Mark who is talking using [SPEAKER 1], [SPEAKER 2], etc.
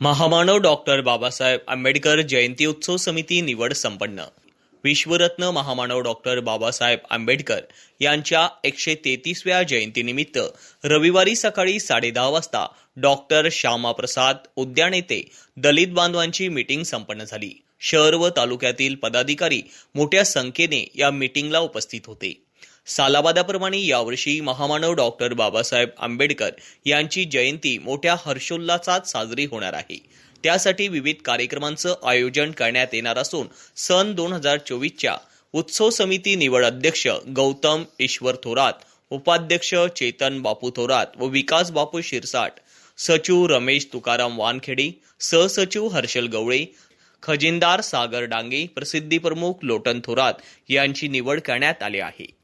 [SPEAKER 1] महामानव डॉक्टर बाबासाहेब आंबेडकर जयंती उत्सव समिती निवड संपन्न. विश्वरत्न महामानव डॉक्टर बाबासाहेब आंबेडकर यांच्या एकशे तेहतीसव्या जयंतीनिमित्त रविवारी सकाळी साडेदहा वाजता डॉक्टर श्यामाप्रसाद उद्यान येथे दलित बांधवांची मीटिंग संपन्न झाली. शहर व तालुक्यातील पदाधिकारी मोठ्या संख्येने या मीटिंगला उपस्थित होते. सालाबादाप्रमाणे यावर्षी महामानव डॉक्टर बाबासाहेब आंबेडकर यांची जयंती मोठ्या हर्षोल्लासात साजरी होणार आहे. त्यासाठी विविध कार्यक्रमांचं आयोजन करण्यात येणार असून सन दोन हजार चोवीसच्या उत्सव समिती निवड अध्यक्ष गौतम ईश्वर थोरात उपाध्यक्ष चेतन बापू थोरात व विकास बापू शिरसाट सचिव रमेश तुकाराम वानखेडे सहसचिव हर्षल गवळे खजिनदार सागर डांगे प्रसिद्धी प्रमुख लोटन थोरात यांची निवड करण्यात आली आहे.